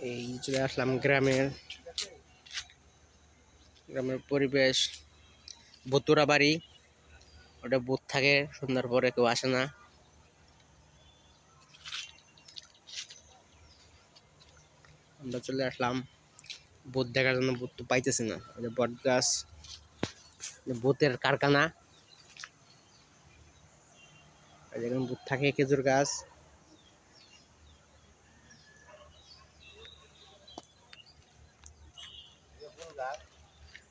এই চলে আসলাম গ্রামের গ্রামের পরিবেশ। বতুরা বাড়ি। ওটা বুথ থাকে, সন্ধ্যার পরে কেউ আসে না। আমরা চলে আসলাম। বুথ দেখার জন্য বুথ তো পাইতেছি না। ওটা বট গাছ বুথের কারখানা। যেখানে থাকে খেজুর গাছ।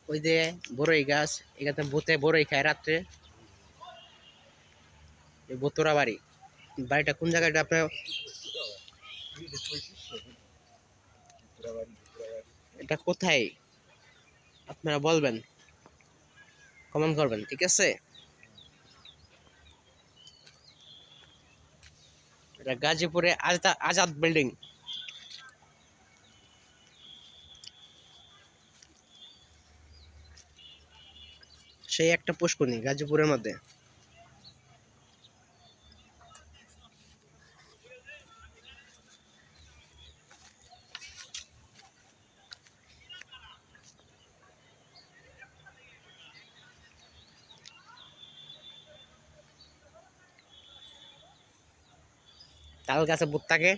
ওই যে বড়ই গাছ, এখানে ভূতে বড়ই খায় রাত্রে। বোতরা বাড়ি। বাড়িটা কোন জায়গাটা আপনার এটা কোথায়? আপনারা বলবেন। কমেন্ট করবেন, ঠিক আছে? এটা গাজীপুরে আজাদ আজাদ বিল্ডিং সেই একটা পুষ্করণী গাজীপুরের মধ্যে। তাল গাছে বুট থাকে